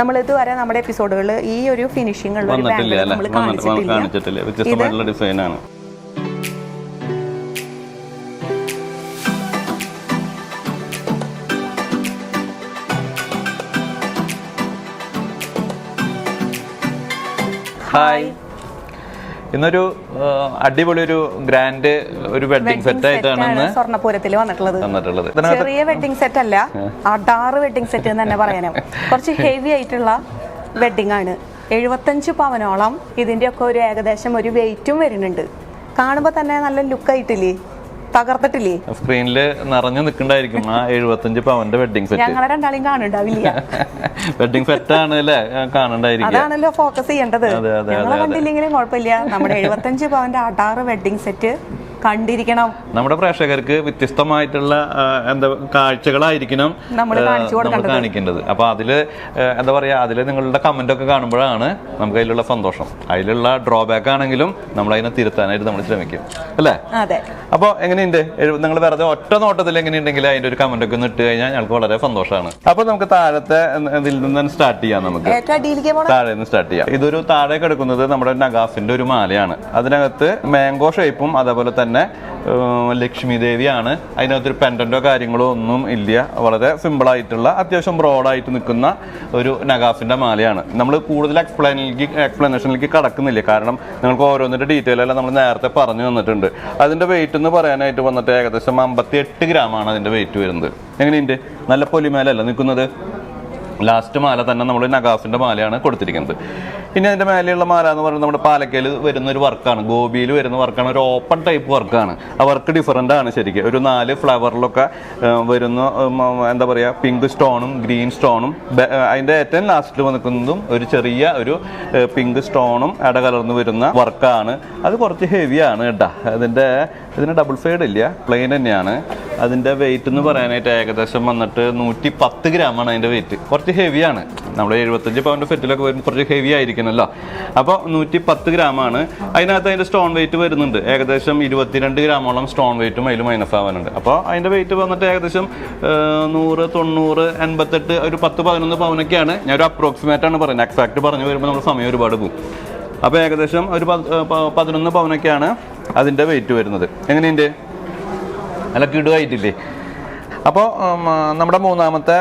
നമ്മൾ ഇതുവരെ നമ്മുടെ എപ്പിസോഡുകളിൽ ഈ ഒരു ഫിനിഷിംഗ് ഉള്ള ഒരു നമ്മൾ കാണിച്ചിട്ടില്ല. കാണിച്ചിട്ടില്ല. വ്യത്യസ്തമായിട്ടുള്ള ഡിസൈനാണ് ഹായ് ഇന്നൊരു അടിപൊളി ഒരു ഗ്രാൻഡ് ഒരു വെഡിങ് സെറ്റ് ആയിട്ടാണ് സ്വർണപൂരത്തിൽ വന്നിട്ടുള്ളത്. ചെറിയ വെഡിങ് സെറ്റ് അല്ല അടാറ് വെഡിങ് സെറ്റ് എന്ന് തന്നെ പറയാനും കുറച്ച് ഹെവി ആയിട്ടുള്ള വെഡിങ് ആണ്. എഴുപത്തഞ്ച് പവനോളം ഇതിന്റെ ഒക്കെ ഒരു ഏകദേശം ഒരു വെയിറ്റും വരുന്നുണ്ട്. കാണുമ്പോൾ തന്നെ നല്ല ലുക്ക് ആയിട്ടില്ലേ? തകർത്തിട്ടില്ലേ? സ്ക്രീനിൽ നിറഞ്ഞു നിൽക്കണ്ടായിരിക്കും. ആ എഴുപത്തഞ്ച് പവന്റെ വെഡിങ് സെറ്റ് ഞങ്ങളെ രണ്ടാളെയും കാണണ്ടാവില്ല. വെഡിങ് സെറ്റ് ആണ് അല്ലേ? കാണണ്ടായിരിക്കും. അതാണല്ലോ ഫോക്കസ് ചെയ്യേണ്ടത്. ഞങ്ങളെ കണ്ടില്ലെങ്കിലും കുഴപ്പമില്ല. നമ്മുടെ എഴുപത്തഞ്ച് പവന്റെ അടാറ് വെഡിങ് സെറ്റ് കണ്ടിരിക്കണം. നമ്മുടെ പ്രേക്ഷകർക്ക് വ്യത്യസ്തമായിട്ടുള്ള എന്താ കാഴ്ചകളായിരിക്കണം നമ്മൾ കാണിക്കേണ്ടത്. അപ്പൊ അതിൽ എന്താ പറയാ അതിൽ നിങ്ങളുടെ കമന്റ് ഒക്കെ കാണുമ്പോഴാണ് നമുക്ക് അതിലുള്ള സന്തോഷം. അതിലുള്ള ഡ്രോബാക്ക് ആണെങ്കിലും നമ്മൾ അതിനെ തിരുത്താനായിട്ട് നമ്മൾ ശ്രമിക്കും. അല്ലേ? അതെ. അപ്പോൾ എങ്ങനെയുണ്ട്? നിങ്ങൾ വെറുതെ ഒറ്റ നോട്ടത്തിൽ എങ്ങനെയുണ്ടെങ്കിൽ അതിന്റെ ഒരു കമന്റ് ഒക്കെ ഇട്ട് കഴിഞ്ഞാൽ ഞങ്ങൾക്ക് വളരെ സന്തോഷമാണ്. അപ്പൊ നമുക്ക് താഴത്തെ ഇതിൽ നിന്ന് സ്റ്റാർട്ട് ചെയ്യാം നമുക്ക്. താഴെ നിന്ന് സ്റ്റാർട്ട് ചെയ്യാം. ഇതൊരു താഴെ കിടക്കുന്നത് നമ്മുടെ നഗാഫിന്റെ ഒരു മാലയാണ്. അതിനകത്ത് മാംഗോ ഷേപ്പും അതേപോലെ തന്നെ ഏഹ്, ലക്ഷ്മി ദേവിയാണ്. അതിനകത്തൊരു പെൻഡന്റോ കാര്യങ്ങളോ ഒന്നും ഇല്ല. വളരെ സിമ്പിളായിട്ടുള്ള അത്യാവശ്യം ബ്രോഡായിട്ട് നിൽക്കുന്ന ഒരു നഗാഫിന്റെ മാലയാണ്. നമ്മൾ കൂടുതൽ എക്സ്പ്ലനിലേക്ക് എക്സ്പ്ലനേഷനിലേക്ക് കടക്കുന്നില്ല? കാരണം നിങ്ങൾക്ക് ഓരോന്നിന്റെ ഡീറ്റെയിൽ എല്ലാം നമ്മൾ നേരത്തെ പറഞ്ഞു തന്നിട്ടുണ്ട്. അതിന്റെ വെയിറ്റ് എന്ന് പറയാനായിട്ട് വന്നിട്ട് ഏകദേശം അമ്പത്തി എട്ട് ഗ്രാമാണ് അതിന്റെ വെയിറ്റ് വരുന്നത്. എങ്ങനെയുണ്ട്? നല്ല പൊലിമേലല്ല നിൽക്കുന്നത്? ലാസ്റ്റ് മാല തന്നെ നമ്മൾ നഗാസിന്റെ മാലയാണ് കൊടുത്തിരിക്കുന്നത്. പിന്നെ അതിന്റെ മേലെയുള്ള മാല എന്ന് പറയുന്നത് നമ്മുടെ പാലക്കയിൽ വരുന്ന ഒരു വർക്കാണ്. ഗോപിയിൽ വരുന്ന വർക്കാണ്. ഒരു ഓപ്പൺ ടൈപ്പ് വർക്കാണ് ആ വർക്ക് ഡിഫറന്റ് ആണ് ശരിക്കും. ഒരു നാല് ഫ്ലവറിലൊക്കെ വരുന്ന എന്താ പറയുക പിങ്ക് സ്റ്റോണും ഗ്രീൻ സ്റ്റോണും അതിന്റെ ഏറ്റവും ലാസ്റ്റിൽ വന്നിരിക്കുന്നതും ഒരു ചെറിയ ഒരു പിങ്ക് സ്റ്റോണും ഇട കലർന്ന് വരുന്ന വർക്കാണ് അത് കുറച്ച് ഹെവിയാണ് കേട്ടോ. അതിന്റെ ഇതിന് ഡബിൾ സൈഡ് ഇല്ല. പ്ലെയിൻ തന്നെയാണ്. അതിന്റെ വെയിറ്റ് എന്ന് പറയാനായിട്ട് ഏകദേശം വന്നിട്ട് നൂറ്റി പത്ത് ഗ്രാമാണ് അതിന്റെ വെയിറ്റ് കുറച്ച് ഹെവിയാണ് നമ്മൾ എഴുപത്തഞ്ച് പൗണ്ട് ഫെറ്റിലൊക്കെ വരുമ്പോൾ കുറച്ച് ഹെവി ആയിരിക്കണമല്ലോ അപ്പോൾ നൂറ്റി പത്ത് ഗ്രാമാണ് അതിനകത്ത് അതിന്റെ സ്റ്റോൺ വെയിറ്റ് വരുന്നുണ്ട്. ഏകദേശം ഇരുപത്തിരണ്ട് ഗ്രാമോളം സ്റ്റോൺ വെയിറ്റും അതിൽ മൈനസ് ആവാനുണ്ട്. അപ്പോൾ അതിന്റെ വെയിറ്റ് വന്നിട്ട് ഏകദേശം നൂറ് തൊണ്ണൂറ് എൺപത്തെട്ട് ഒരു പത്ത് പതിനൊന്ന് പവനൊക്കെയാണ് ഞാൻ ഒരു അപ്രോക്സിമേറ്റ് ആണ് പറയുന്നത്. എക്സാക്ട് പറഞ്ഞു വരുമ്പോൾ നമ്മൾ സമയം ഒരുപാട് പോകും. അപ്പോൾ ഏകദേശം ഒരു പതിനൊന്ന് പവനൊക്കെയാണ് അതിന്റെ വെയിറ്റ് വരുന്നത്. എങ്ങനെയുണ്ട്? നല്ല കിടുവായിട്ടില്ലേ? അപ്പോൾ നമ്മുടെ മൂന്നാമത്തെ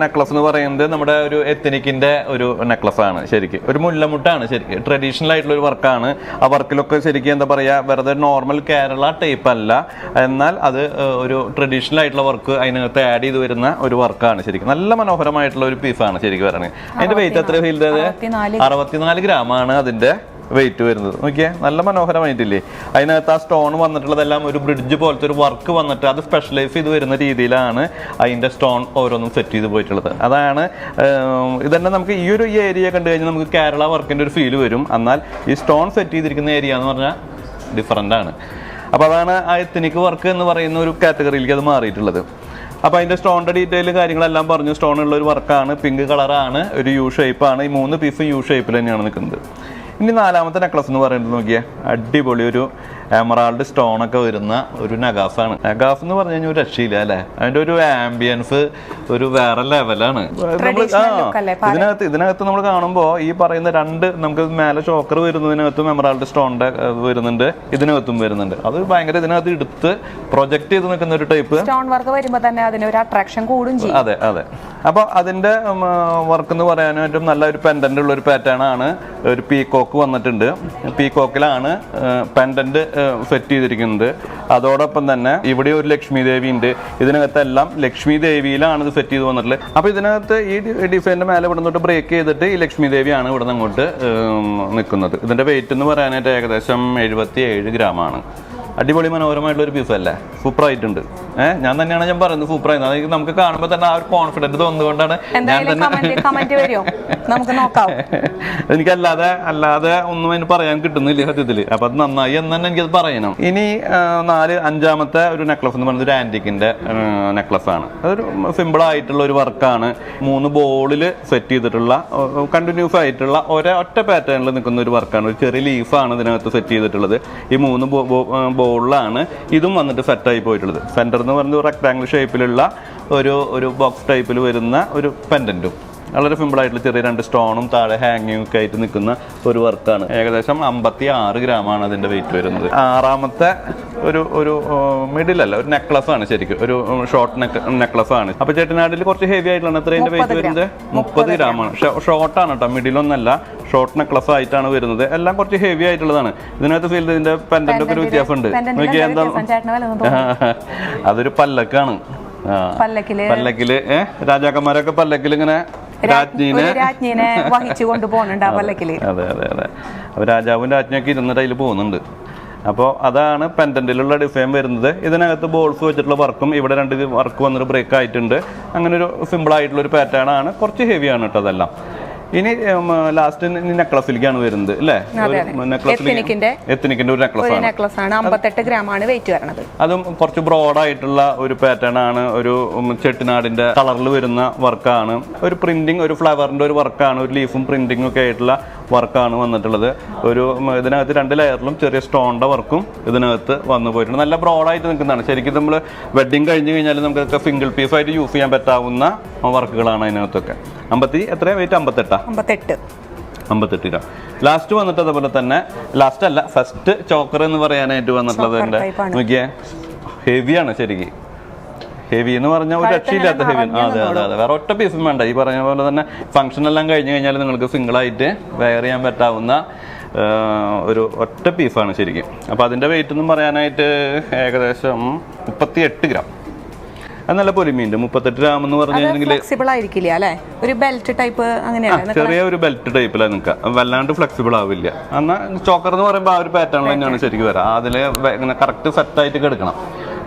നെക്ലസ് എന്ന് പറയുന്നത് നമ്മുടെ ഒരു എത്തനിക്കിന്റെ ഒരു നെക്ലസ് ആണ് ശരിക്കും. ഒരു മുല്ലമുട്ടാണ് ശരിക്കും. ട്രഡീഷണൽ ആയിട്ടുള്ള ഒരു വർക്കാണ്. ആ വർക്കിലൊക്കെ ശരിക്കും എന്താ പറയുക വെറുതെ നോർമൽ കേരള ടൈപ്പ് അല്ല. എന്നാൽ അത് ഒരു ട്രഡീഷണൽ ആയിട്ടുള്ള വർക്ക് അതിനകത്ത് ആഡ് ചെയ്ത് വരുന്ന ഒരു വർക്കാണ് ശരിക്കും. നല്ല മനോഹരമായിട്ടുള്ള ഒരു പീസാണ് ശരിക്കും പറയുന്നത് അതിന്റെ വെയിറ്റ് എത്ര ഫീൽ ചെയ്തത് അറുപത്തിനാല് ഗ്രാമാണ് അതിന്റെ വെയിറ്റ് വരുന്നത്. നോക്കിയേ നല്ല മനോഹരമായിട്ടില്ലേ? അതിനകത്ത് ആ സ്റ്റോൺ വന്നിട്ടുള്ളതെല്ലാം ഒരു ബ്രിഡ്ജ് പോലത്തെ ഒരു വർക്ക് വന്നിട്ട് അത് സ്പെഷ്യലൈസ് ചെയ്ത് വരുന്ന രീതിയിലാണ് അതിന്റെ സ്റ്റോൺ ഓരോന്നും സെറ്റ് ചെയ്ത് പോയിട്ടുള്ളത്. അതാണ് ഇതന്നെ നമുക്ക് ഈ ഒരു ഏരിയ കണ്ടു കഴിഞ്ഞാൽ നമുക്ക് കേരള വർക്കിന്റെ ഒരു ഫീൽ വരും. എന്നാൽ ഈ സ്റ്റോൺ സെറ്റ് ചെയ്തിരിക്കുന്ന ഏരിയ എന്ന് പറഞ്ഞാൽ ഡിഫറന്റ് ആണ്. അപ്പോൾ അതാണ് ആ എത്തിനിക്ക് വർക്ക് എന്ന് പറയുന്ന ഒരു കാറ്റഗറിയിലേക്ക് അത് മാറിയിട്ടുള്ളത്. അപ്പോൾ അതിന്റെ സ്റ്റോണിന്റെ ഡീറ്റെയിൽ കാര്യങ്ങളെല്ലാം പറഞ്ഞു. സ്റ്റോൺ ഉള്ള ഒരു വർക്കാണ് പിങ്ക് കളറാണ് ഒരു യു ഷേപ്പാണ് ഈ മൂന്ന് പീസും യു ഷേപ്പിൽ തന്നെയാണ് നിൽക്കുന്നത്. ഇനി നാലാമത്തെ നെക്ലസ് എന്ന് പറയുന്നത് നോക്കിയേ. അടിപൊളി ഒരു എമറാൾഡ് സ്റ്റോൺ ഒക്കെ വരുന്ന ഒരു നഗാഫാണ്. നഗാഫ് എന്ന് പറഞ്ഞു കഴിഞ്ഞാൽ ഒരു രക്ഷയില്ല അല്ലേ? അതിന്റെ ഒരു ആംബിയൻസ് ഒരു വേറെ ലെവലാണ് ഇതിനകത്ത് ഇതിനകത്ത് നമ്മൾ കാണുമ്പോൾ ഈ പറയുന്ന രണ്ട് നമുക്ക് മേലെ ചോക്കർ വരുന്നതിനകത്തും എമറാൾഡ് സ്റ്റോണിന്റെ വരുന്നുണ്ട് ഇതിനകത്തും വരുന്നുണ്ട്. അത് ഭയങ്കര ഇതിനകത്ത് എടുത്ത് പ്രൊജക്ട് ചെയ്ത് നിൽക്കുന്ന ഒരു ടൈപ്പ് സ്റ്റോൺ വർക്ക് വരുമ്പോൾ തന്നെ അതിനൊരു അട്രാക്ഷൻ കൂടും ചെയ്യും. അതെ അതെ. അപ്പോൾ അതിന്റെ വർക്ക് എന്ന് പറയാനായിട്ടും നല്ല ഒരു പെൻഡന്റ് ഉള്ള ഒരു പാറ്റേൺ ആണ് ഒരു പീകോക്ക് വന്നിട്ടുണ്ട്. പീകോക്കിലാണ് പെൻഡന്റ് സെറ്റ് ചെയ്തിരിക്കുന്നത്. അതോടൊപ്പം തന്നെ ഇവിടെ ഒരു ലക്ഷ്മി ദേവി ഉണ്ട്. ഇതിനകത്തെല്ലാം ലക്ഷ്മി ദേവിയിലാണ് ഇത് സെറ്റ് ചെയ്ത് വന്നിട്ടുള്ളത്. അപ്പോൾ ഇതിനകത്ത് ഈ ഡിസൈനിന്റെ മേലെ ഇവിടെ നിന്നോട്ട് ബ്രേക്ക് ചെയ്തിട്ട് ഈ ലക്ഷ്മി ദേവിയാണ് ഇവിടെ നിന്ന് അങ്ങോട്ട് നിൽക്കുന്നത് ഇതിന്റെ വെയിറ്റ് എന്ന് പറയാനായിട്ട് ഏകദേശം എഴുപത്തി ഏഴ് ഗ്രാമാണ്. അടിപൊളി മനോഹരമായിട്ടുള്ള ഒരു പീസ് അല്ലേ? സൂപ്പർ ആയിട്ടുണ്ട്. ഏഹ് ഞാൻ തന്നെയാണ് ഞാൻ പറയുന്നത് സൂപ്പർ ആയിരുന്നു അതായത് നമുക്ക് കാണുമ്പോൾ തന്നെ ആ ഒരു കോൺഫിഡൻസ് തോന്നുകൊണ്ടാണ് ഞാൻ തന്നെ എനിക്കല്ലാതെ അല്ലാതെ ഒന്നും അതിന് പറയാൻ കിട്ടുന്നില്ല സത്യത്തിൽ. അപ്പൊ അത് നന്നായി എന്ന് തന്നെ എനിക്കത് പറയണം. ഇനി നാല് അഞ്ചാമത്തെ ഒരു നെക്ലസ് എന്ന് പറയുന്നത് ഒരു ആന്റിക്കിന്റെ നെക്ലസ് ആണ്. അതൊരു സിമ്പിൾ ആയിട്ടുള്ള ഒരു വർക്കാണ് മൂന്ന് ബോളിൽ സെറ്റ് ചെയ്തിട്ടുള്ള കണ്ടിന്യൂസ് ആയിട്ടുള്ള ഒരേ ഒറ്റ പാറ്റേണിൽ നിൽക്കുന്ന ഒരു വർക്കാണ് ഒരു ചെറിയ ലീഫാണ് ഇതിനകത്ത് സെറ്റ് ചെയ്തിട്ടുള്ളത്. ഈ മൂന്ന് ബോളിലാണ് ഇതും വന്നിട്ട് സെറ്റായി പോയിട്ടുള്ളത്. സെന്റർ എന്ന് പറയുന്നത് റെക്ടാംഗിൾ ഷേപ്പിലുള്ള ഒരു ഒരു ബോക്സ് ടൈപ്പിൽ വരുന്ന ഒരു പെൻഡന്റും വളരെ സിമ്പിൾ ആയിട്ടുള്ള ചെറിയ രണ്ട് സ്റ്റോണും താഴെ ഹാങ്ങിങ് ഒക്കെ ആയിട്ട് നിൽക്കുന്ന ഒരു വർക്കാണ് ഏകദേശം അമ്പത്തി ആറ് ഗ്രാമാണ് അതിന്റെ വെയിറ്റ് വരുന്നത്. ആറാമത്തെ ഒരു ഒരു മിഡിൽ അല്ല ഒരു നെക്ലസ് ആണ് ശരിക്കും. ഒരു ഷോർട്ട് നെക്ലസ് ആണ്. അപ്പൊ ചേട്ടനാടിൽ കുറച്ച് ഹെവി ആയിട്ടുള്ള എത്ര അതിന്റെ വെയിറ്റ് വരുന്നത്? മുപ്പത് ഗ്രാമാണ് ഷോർട്ട് ആണ്. കേട്ടോ മിഡിലൊന്നല്ല ഷോർട്ട് നെക്ലസ് ആയിട്ടാണ് വരുന്നത്. എല്ലാം കുറച്ച് ഹെവി ആയിട്ടുള്ളതാണ്. ഇതിനകത്ത് ഫീൽ ഇതിന്റെ പെൻഡന്റ് ഒക്കെ ഒരു വ്യത്യാസമുണ്ട്. നോക്കിയാൽ എന്താ. അതൊരു പല്ലക്കാണ്. പല്ലക്കിൽ. പല്ലക്കിൽ രാജാക്കന്മാരൊക്കെ പല്ലക്കിൽ ഇങ്ങനെ രാജ്ഞീനെ. രാജ്ഞിനെ വഹിച്ചു കൊണ്ടുപോകുന്നുണ്ട് ആ പല്ലക്കിൽ. അതെ അതെ അതെ. അപ്പോൾ രാജാവും രാജ്ഞിയൊക്കെ ഇരുന്നിട്ട് അതിൽ പോകുന്നുണ്ട്. അപ്പോൾ അതാണ് പെൻഡന്റിലുള്ള ഡിസൈൻ വരുന്നത്. ഇതിനകത്ത് ബോൾസ് വെച്ചിട്ടുള്ള വർക്കും ഇവിടെ രണ്ട് വർക്ക് വന്നൊരു ബ്രേക്ക് ആയിട്ടുണ്ട്. അങ്ങനെ ഒരു സിമ്പിൾ ആയിട്ടുള്ള ഒരു പാറ്റേൺ ആണ്. കുറച്ച് ഹെവിയാണ് കേട്ടോ അതെല്ലാം. ഇനി ലാസ്റ്റ് നെക്ലസിലേക്കാണ് വരുന്നത് അല്ലേ? എത്തിനിക്കിന്റെ ഒരു നെക്ലസ് ആണ്. നെക്ലസ് ആണ്. അമ്പത്തെട്ട് ഗ്രാം ആണ് വെയിറ്റ് വരണത്. അതും കുറച്ച് ബ്രോഡ് ആയിട്ടുള്ള ഒരു പാറ്റേൺ ആണ്. ഒരു ചെട്ടിനാടിന്റെ കളറിൽ വരുന്ന വർക്കാണ്. ഒരു പ്രിന്റിംഗ് ഒരു ഫ്ലവറിന്റെ ഒരു വർക്കാണ്. ഒരു ലീഫും പ്രിന്റിംഗ് ഒക്കെ ആയിട്ടുള്ള വർക്കാണ് വന്നിട്ടുള്ളത്. ഒരു ഇതിനകത്ത് രണ്ട് ലെയറിലും ചെറിയ സ്റ്റോണിന്റെ വർക്കും ഇതിനകത്ത് വന്നു പോയിട്ടുണ്ട്. നല്ല ബ്രോഡായിട്ട് നിൽക്കുന്നതാണ്. ശരിക്കും നമ്മൾ വെഡിങ് കഴിഞ്ഞ് കഴിഞ്ഞാൽ നമുക്കൊക്കെ സിംഗിൾ പീസ് ആയിട്ട് യൂസ് ചെയ്യാൻ പറ്റാവുന്ന വർക്കുകളാണ് അതിനകത്തൊക്കെ. അമ്പത്തി എത്ര വെയിറ്റ് അമ്പത്തെട്ടാ? അമ്പത്തെട്ട്. അമ്പത്തെട്ട് രൂപ ലാസ്റ്റ് വന്നിട്ട് അതുപോലെ തന്നെ ലാസ്റ്റ് അല്ല ഫസ്റ്റ് ചോക്കർ എന്ന് പറയാനായിട്ട് വന്നിട്ടുള്ളത് എന്റെ എന്റെ നോക്കിയേ ഹെവിയാണ് ശരിക്കും. ഹെവി എന്ന് പറഞ്ഞാൽ ഒരു രക്ഷയില്ലാത്ത ഹെവി അതെ അതെ അതെ. വേറെ ഒറ്റ പീസും വേണ്ട. ഈ പറഞ്ഞ പോലെ തന്നെ ഫംഗ്ഷൻ എല്ലാം കഴിഞ്ഞു കഴിഞ്ഞാൽ നിങ്ങൾക്ക് സിംഗിൾ ആയിട്ട് വെയർ ചെയ്യാൻ പറ്റാവുന്ന ഒരു ഒറ്റ പീസാണ് ശരിക്കും. അപ്പോൾ അതിന്റെ വെയിറ്റ് എന്ന് പറയാനായിട്ട് ഏകദേശം മുപ്പത്തി എട്ട് ഗ്രാം. അത് നല്ല പൊലിമയുണ്ട് മുപ്പത്തെട്ട് ഗ്രാം എന്ന് പറഞ്ഞിട്ടുണ്ടെങ്കിൽ ഫ്ലെക്സിബിൾ ആയിരിക്കില്ല അല്ലേ? ഒരു ബെൽറ്റ് ടൈപ്പ് അങ്ങനെയാണ് ചെറിയ ഒരു ബെൽറ്റ് ടൈപ്പിലാണ് നിങ്ങൾക്ക് വല്ലാണ്ട് ഫ്ലെക്സിബിൾ ആവില്ല. എന്നാൽ ചോക്കർ എന്ന് പറയുമ്പോൾ ആ ഒരു പാറ്റേൺ തന്നെയാണ് ശരിക്കും വരാം. അതിൽ ഇങ്ങനെ കറക്റ്റ് സെറ്റ് ആയിട്ട് കിടക്കണം.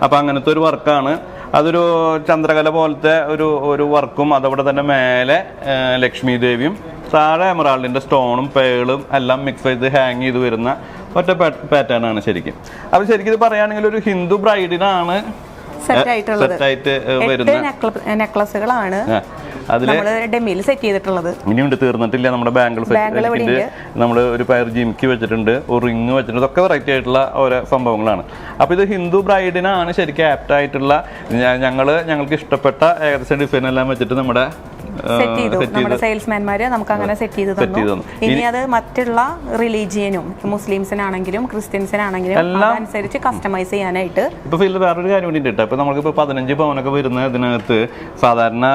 അപ്പോൾ അങ്ങനത്തെ ഒരു വർക്കാണ് അതൊരു ചന്ദ്രകല പോലത്തെ ഒരു ഒരു വർക്കും അതവിടെ തന്നെ മേലെ ലക്ഷ്മി ദേവിയും താഴെ എമറാൾഡിന്റെ സ്റ്റോണും പേളും എല്ലാം മിക്സ് ചെയ്ത് ഹാങ് ചെയ്ത് വരുന്ന ഒറ്റ പാറ്റേൺ ആണ് ശരിക്കും. അപ്പൊ ശരിക്കും ഇത് പറയുകയാണെങ്കിൽ ഒരു ഹിന്ദു ബ്രൈഡിനാണ് സെറ്റ് ആയിട്ടുള്ളത്. സെറ്റ് ആയിട്ട് വരുന്ന നെക്ലസുകളാണ് അതിൽ നമ്മൾ സെറ്റ് ചെയ്തിട്ടുള്ളത്. ഇനിയുണ്ട് തീർന്നിട്ടില്ല നമ്മുടെ ഇവിടെ സെറ്റ് നമ്മൾ ഒരു പയർ ജിംക്കി വെച്ചിട്ടുണ്ട് ഒരു റിങ് വെച്ചിട്ടുണ്ട് ഇതൊക്കെ വെറൈറ്റി ആയിട്ടുള്ള ഓരോ സംഭവങ്ങളാണ്. അപ്പോൾ ഇത് ഹിന്ദു ബ്രൈഡിനാണ് ശരിക്കും ആപ്റ്റ് ആയിട്ടുള്ള ഞങ്ങൾ ഞങ്ങൾ ഞങ്ങൾക്ക് ഇഷ്ടപ്പെട്ട ഏകദേശം ഡിസൈൻ എല്ലാം വെച്ചിട്ട് നമ്മുടെ സെറ്റ് ചെയ്തു. നമ്മുടെ സെയിൽസ്മാൻമാര് നമുക്ക് അങ്ങനെ സെറ്റ് ചെയ്ത് തന്നു. ഇനി അത് മറ്റുള്ള റിലീജിയനും മുസ്ലിംസിനാണെങ്കിലും ക്രിസ്ത്യൻസിനാണെങ്കിലും അനുസരിച്ച് കസ്റ്റമൈസ് ചെയ്യാനായിട്ട് ഇപ്പൊ ഫീൽഡ് വേറൊരു കാര്യം കൂടി ഉണ്ട് ഇപ്പൊ നമുക്കിപ്പോ പതിനഞ്ച് പവനൊക്കെ വരുന്ന ഇതിനകത്ത് സാധാരണ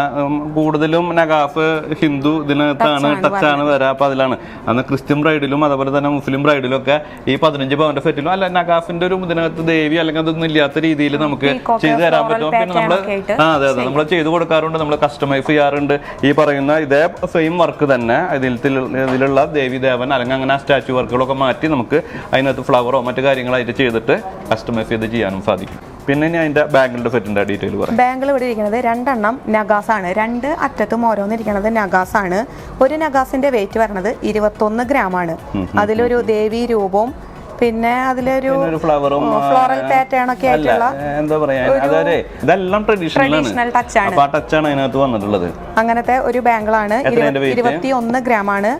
കൂടുതലും നഗാഫ് ഹിന്ദു ഇതിനകത്താണ് ടച്ചാണ് വരാ അപ്പൊ അതിലാണ്. അന്ന് ക്രിസ്ത്യൻ ബ്രൈഡിലും അതുപോലെ തന്നെ മുസ്ലിം ബ്രൈഡിലും ഒക്കെ ഈ പതിനഞ്ച് പവന്റെ സെറ്റിലും അല്ല നഗാഫിന്റെ ഒരു ഇതിനകത്ത് ദേവി അല്ലെങ്കിൽ അതൊന്നും ഇല്ലാത്ത രീതിയിൽ നമുക്ക് ചെയ്തു തരാൻ പറ്റും. പിന്നെ ആ അതെ അതെ. നമ്മൾ ചെയ്തു കൊടുക്കാറുണ്ട് നമ്മൾ കസ്റ്റമൈസ് ചെയ്യാറുണ്ട്. ഈ പറയുന്ന ഇതേ സെയിം വർക്ക് തന്നെ ഇതിൽ ഇതിലുള്ള ദേവി ദേവൻ അല്ലെങ്കിൽ അങ്ങനെ സ്റ്റാച്ചു വർക്കുകളൊക്കെ മാറ്റി നമുക്ക് അതിനകത്ത് ഫ്ലവറോ മറ്റു കാര്യങ്ങളായിട്ട് ചെയ്തിട്ട് കസ്റ്റമൈസ് ചെയ്ത് ചെയ്യാനും സാധിക്കും. പിന്നെ ഇനി അതിന്റെ ബാങ്കിളുടെ സെറ്റിന്റെ ഡീറ്റെയിൽ പറയാം. ബാങ്കിൾ ഇവിടെ ഇരിക്കുന്നത് രണ്ടെണ്ണം നഗാസ് ആണ്. രണ്ട് അറ്റത്തും ഓരോന്നിരിക്കുന്നത് നഗാസ് ആണ്. ഒരു നഗാസിന്റെ വെയിറ്റ് വരുന്നത് ഇരുപത്തൊന്ന് ഗ്രാം ആണ്. അതിലൊരു ദേവി രൂപവും പിന്നെ അതിലൊരു ഫ്ലവറും ഫ്ലോറൽ പാറ്റേൺ ഒക്കെ ആയിട്ടുള്ള എന്താ പറയാ അതെ ഇതെല്ലാം ട്രഡീഷണൽ ടച്ചാണ് ടച്ചാണ് അതിനകത്ത് വന്നിട്ടുള്ളത്. അങ്ങനത്തെ ഒരു ബാങ്കിളാണ് ഇരുപത്തി ഒന്ന് ഗ്രാം ആണ്.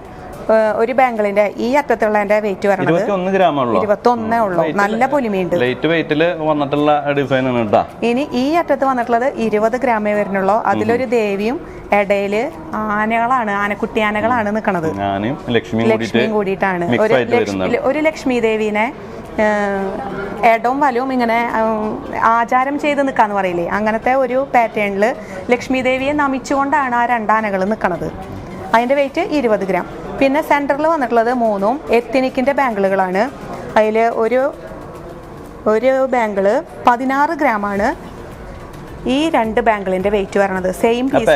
ഒരു ബാങ്കിളിന്റെ ഈ അറ്റത്തുള്ളതിന്റെ വെയിറ്റ് വരുന്നത് ഉള്ളൂ. നല്ല പൊലിമയുണ്ട്. ലൈറ്റ് വെയിറ്റിൽ വന്നിട്ടുള്ള ഡിസൈൻ ആണ് കേട്ടാ ഇനി ഈ അറ്റത്ത് വന്നിട്ടുള്ളത് ഇരുപത് ഗ്രാമേ വരുന്നുള്ളൂ. അതിലൊരു ദേവിയും ഇടയിൽ ആനകളാണ് ആനക്കുട്ടി ആനകളാണ് നിൽക്കുന്നത് ഞാനും ലക്ഷ്മിയും കൂടിയിട്ട് ലക്ഷ്മിയും കൂടിയിട്ടാണ്. ഒരു ലക്ഷ്മി ദേവിനെ ദേവീനെ ഇടവും വലവും ഇങ്ങനെ ആചാരം ചെയ്ത് നിൽക്കാന്ന് പറയില്ലേ? അങ്ങനത്തെ ഒരു പാറ്റേണിൽ ലക്ഷ്മി ദേവിയെ നമിച്ചുകൊണ്ടാണ് ആ രണ്ടാനകൾ നിൽക്കുന്നത് അതിന്റെ വെയിറ്റ് ഇരുപത് ഗ്രാം. പിന്നെ സെന്ററിൽ വന്നിട്ടുള്ളത് മൂന്നും എത്തിനിക്കിന്റെ ബാങ്കിളുകളാണ് അതിൽ ഒരു ഒരു ബാങ്കിൾ പതിനാറ് ഗ്രാമാണ് ഈ രണ്ട് ബാങ്കിളിന്റെ വെയിറ്റ് വരണത്. സെയിം പീസ്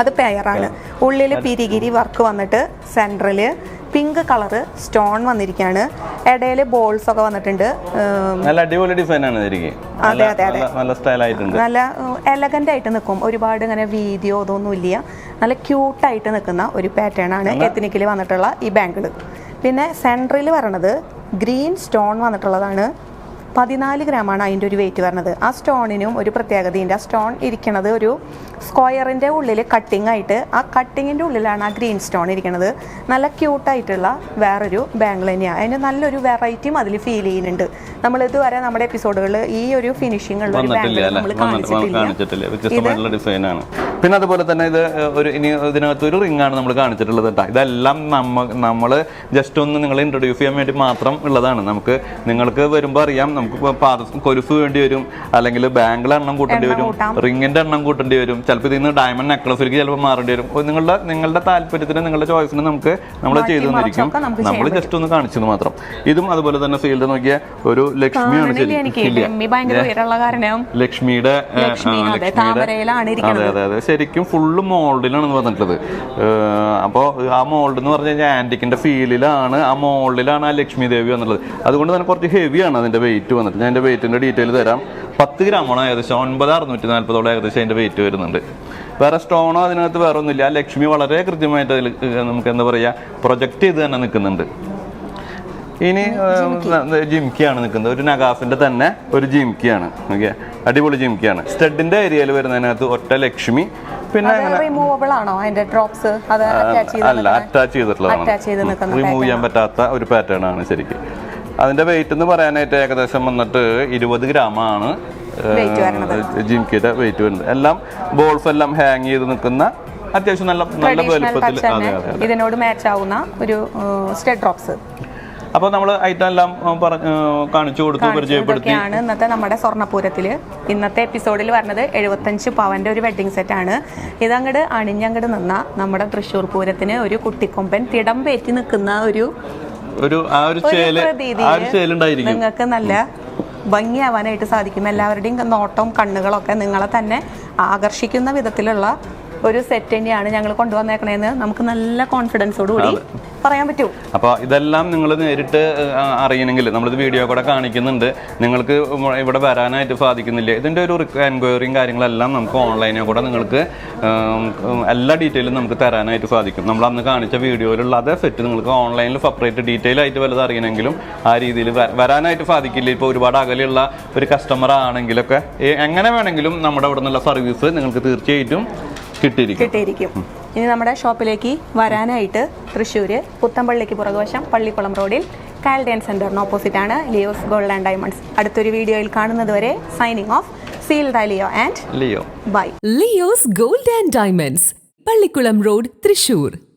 അത് പെയറാണ് ഉള്ളിൽ പിരികിരി വർക്ക് വന്നിട്ട് സെൻട്രൽ പിങ്ക് കളറ് സ്റ്റോൺ വന്നിരിക്കുകയാണ്. ഇടയിൽ ബോൾസ് ഒക്കെ വന്നിട്ടുണ്ട്. നല്ല അടിപൊളി ഡിസൈൻ ആണ് അതെ, അതെ, അതെ. നല്ല- സ്റ്റൈലായിട്ടുണ്ട് നല്ല എലഗന്റ് ആയിട്ട് നിൽക്കും ഒരുപാട് ഇങ്ങനെ വീതിയോ ഇതൊന്നും ഇല്ല. നല്ല ക്യൂട്ടായിട്ട് നിൽക്കുന്ന ഒരു പാറ്റേൺ ആണ് എത്തനിക്കിൽ വന്നിട്ടുള്ള ഈ ബാങ്കിൾ പിന്നെ സെൻട്രിൽ വരണത് ഗ്രീൻ സ്റ്റോൺ വന്നിട്ടുള്ളതാണ്. പതിനാല് ഗ്രാമാണ് അതിന്റെ ഒരു വെയിറ്റ് വരുന്നത് ആ സ്റ്റോണിനും ഒരു പ്രത്യേകതയുണ്ട്. ആ സ്റ്റോൺ ഇരിക്കുന്നത് ഒരു സ്ക്വയറിന്റെ ഉള്ളിൽ കട്ടിംഗ് ആയിട്ട് ആ കട്ടിങ്ങിന്റെ ഉള്ളിലാണ് ആ ഗ്രീൻ സ്റ്റോൺ ഇരിക്കുന്നത് നല്ല ക്യൂട്ടായിട്ടുള്ള വേറൊരു ബാംഗിൾ തന്നെയാണ് അതിന് നല്ലൊരു വെറൈറ്റിയും അതിൽ ഫീൽ ചെയ്യുന്നുണ്ട്. നമ്മൾ ഇതുവരെ നമ്മുടെ എപ്പിസോഡുകളിൽ ഈ ഒരു ഫിനിഷിംഗ് ഉള്ള ഒരു വന്നിട്ടില്ല നമ്മൾ കാണിച്ചിട്ടില്ല. പിന്നെ അതുപോലെ തന്നെ ഇത് ഒരു ഇനി ഇതിനകത്ത് ഒരു റിംഗ് ആണ് നമ്മൾ കാണിച്ചിട്ടുള്ളത് കേട്ടോ. ഇതെല്ലാം നമ്മ നമ്മൾ ജസ്റ്റ് ഒന്ന് നിങ്ങളെ ഇൻട്രൊഡ്യൂസ് ചെയ്യാൻ വേണ്ടി മാത്രം ഉള്ളതാണ്. നമുക്ക് നിങ്ങൾക്ക് വരുമ്പോൾ അറിയാം നമുക്ക് പാദ കൊലുസ് വേണ്ടി വരും അല്ലെങ്കിൽ ബാങ്കിൽ എണ്ണം കൂട്ടേണ്ടി വരും റിങ്ങിന്റെ റിങ്ങിന്റെ എണ്ണം കൂട്ടേണ്ടി വരും ചിലപ്പോൾ ഇതിൽ നിന്ന് ഡയമണ്ട് നെക്ലസിലേക്ക് ചിലപ്പോൾ മാറേണ്ടി വരും. നിങ്ങളുടെ നിങ്ങളുടെ താല്പര്യത്തിന് നിങ്ങളുടെ ചോയ്സിന് നമുക്ക് നമ്മൾ ചെയ്തു തന്നിരിക്കും. നമ്മൾ ജസ്റ്റ് ഒന്ന് കാണിച്ചത് മാത്രം. ഇതും അതുപോലെ തന്നെ ഫീൽഡ് നോക്കിയ ഒരു ലക്ഷ്മിയാണ് ശരി ലക്ഷ്മിയുടെ അതെ അതെ അതെ ശരിക്കും ഫുള്ള് മോൾഡിലാണ് വന്നിട്ടുള്ളത്. അപ്പോൾ ആ മോൾഡ് എന്ന് പറഞ്ഞു കഴിഞ്ഞാൽ ആന്റിക്കിന്റെ ഫീലിലാണ് ആ മോൾഡിലാണ് ആ ലക്ഷ്മി ദേവി വന്നിട്ടുള്ളത്. അതുകൊണ്ട് തന്നെ കുറച്ച് ഹെവിയാണ് അതിന്റെ വെയിറ്റ് വന്നിട്ട്. ഞാൻ എന്റെ വെയിറ്റിന്റെ ഡീറ്റെയിൽ തരാം. പത്ത് ഗ്രാമാണ് ഏകദേശം ഒൻപത് അറുന്നൂറ്റി നാൽപ്പതോളം ഏകദേശം അതിന്റെ വെയിറ്റ് വരുന്നുണ്ട്. വേറെ സ്റ്റോണോ അതിനകത്ത് വേറെ ഒന്നുമില്ല ലക്ഷ്മി വളരെ കൃത്യമായിട്ട് അതിൽ നമുക്ക് എന്താ പറയുക പ്രൊജക്റ്റ് ചെയ്ത് തന്നെ നിൽക്കുന്നുണ്ട്. ഇനി ജിംകിയാണ് നിൽക്കുന്നത്. ഒരു നഗാഫിന്റെ തന്നെ ഒരു ജിംകിയാണ് ഓക്കെ? അടിപൊളി ജിംകിയാണ് സ്റ്റഡിന്റെ ഏരിയയിൽ വരുന്നതിനകത്ത് ഒറ്റ ലക്ഷ്മി. പിന്നെ റിമൂവബിൾ ആണോ? അതിന്റെ ഡ്രോപ്സ് അത് അല്ല അറ്റാച്ച് ചെയ്തിട്ടുള്ളതാണ്. റിമൂവ് ചെയ്യാൻ പറ്റാത്ത ഒരു പാറ്റേൺ ആണ് ശരിക്കും. അതിന്റെ വെയിറ്റ് എന്ന് പറയാനായിട്ട് ഏകദേശം വന്നിട്ട് ഇരുപത് ഗ്രാം ആണ് Weight വരണത്. ജിംകിയുടെ വെയിറ്റ് വരുന്നത്. എല്ലാം ബോൾസ് എല്ലാം ഹാങ് ചെയ്ത് നിൽക്കുന്ന അത്യാവശ്യം നല്ല നല്ല വലുപ്പത്തിൽ ഇതിനോട് മാച്ച് ആവുന്ന ഒരു സ്റ്റെഡ് ഡ്രോപ്സ് അപ്പോൾ നമ്മൾ ഐറ്റം എല്ലാം കാണിച്ചു കൊടുത്തു പരിചയപ്പെടുത്തി. ഇതൊക്കെയാണ് ഇന്നത്തെ നമ്മുടെ സ്വർണപൂരത്തിൽ ഇന്നത്തെ എപ്പിസോഡിൽ പറഞ്ഞത് എഴുപത്തഞ്ച് പവന്റെ ഒരു വെഡിങ് സെറ്റ് ആണ്. ഇതങ്ങട് അണിഞ്ഞങ്ങട് നിന്ന നമ്മുടെ തൃശ്ശൂർ പൂരത്തിന് ഒരു കുട്ടിക്കൊമ്പൻ തിടം പേറ്റി നിൽക്കുന്ന ഒരു ഒരു ആ ഒരു നിങ്ങൾക്ക് നല്ല ഭംഗിയാവാനായിട്ട് സാധിക്കും. എല്ലാവരുടെയും നോട്ടവും കണ്ണുകളൊക്കെ നിങ്ങളെ തന്നെ ആകർഷിക്കുന്ന വിധത്തിലുള്ള ഒരു സെറ്റ് തന്നെയാണ് ഞങ്ങൾ കൊണ്ടുവന്നേക്കണേന്ന് നമുക്ക് നല്ല കോൺഫിഡൻസോട് കൂടി പറയാൻ പറ്റൂ. അപ്പോൾ ഇതെല്ലാം നിങ്ങൾ നേരിട്ട് അറിയണമെങ്കിൽ നമ്മളിത് വീഡിയോ കൂടെ കാണിക്കുന്നുണ്ട്. നിങ്ങൾക്ക് ഇവിടെ വരാനായിട്ട് സാധിക്കുന്നില്ല? ഇതിന്റെ ഒരു എൻക്വയറിയും കാര്യങ്ങളെല്ലാം നമുക്ക് ഓൺലൈനിൽ കൂടെ നിങ്ങൾക്ക് എല്ലാ ഡീറ്റെയിലും നമുക്ക് തരാനായിട്ട് സാധിക്കും. നമ്മൾ അന്ന് കാണിച്ച വീഡിയോയിലുള്ള അതേ സെറ്റ് നിങ്ങൾക്ക് ഓൺലൈനിൽ സെപ്പറേറ്റ് ഡീറ്റെയിൽ ആയിട്ട് വലുത് അറിയണമെങ്കിലും ആ രീതിയിൽ വരാനായിട്ട് സാധിക്കില്ല? ഇപ്പോൾ ഒരുപാട് അകലെയുള്ള ഒരു കസ്റ്റമർ ആണെങ്കിലൊക്കെ എങ്ങനെ വേണമെങ്കിലും നമ്മുടെ അവിടെ നിന്നുള്ള സർവീസ് നിങ്ങൾക്ക് തീർച്ചയായിട്ടും കിട്ടിയിരിക്കും. കിട്ടിയിരിക്കും. ഇനി നമ്മുടെ ഷോപ്പിലേക്ക് വരാനായിട്ട് തൃശ്ശൂർ പുത്തമ്പള്ളിക്ക് പുറകുവശം പള്ളിക്കുളം റോഡിൽ കാൽഡിയൻ സെന്ററിന് ഓപ്പോസിറ്റ് ആണ് ലിയോസ് ഗോൾഡ് ആൻഡ് ഡയമണ്ട്സ്. അടുത്തൊരു വീഡിയോയിൽ കാണുന്നത് വരെ signing off seal Leo and Leo. Bye. Leo's gold and diamonds Pallikulam road Thrissur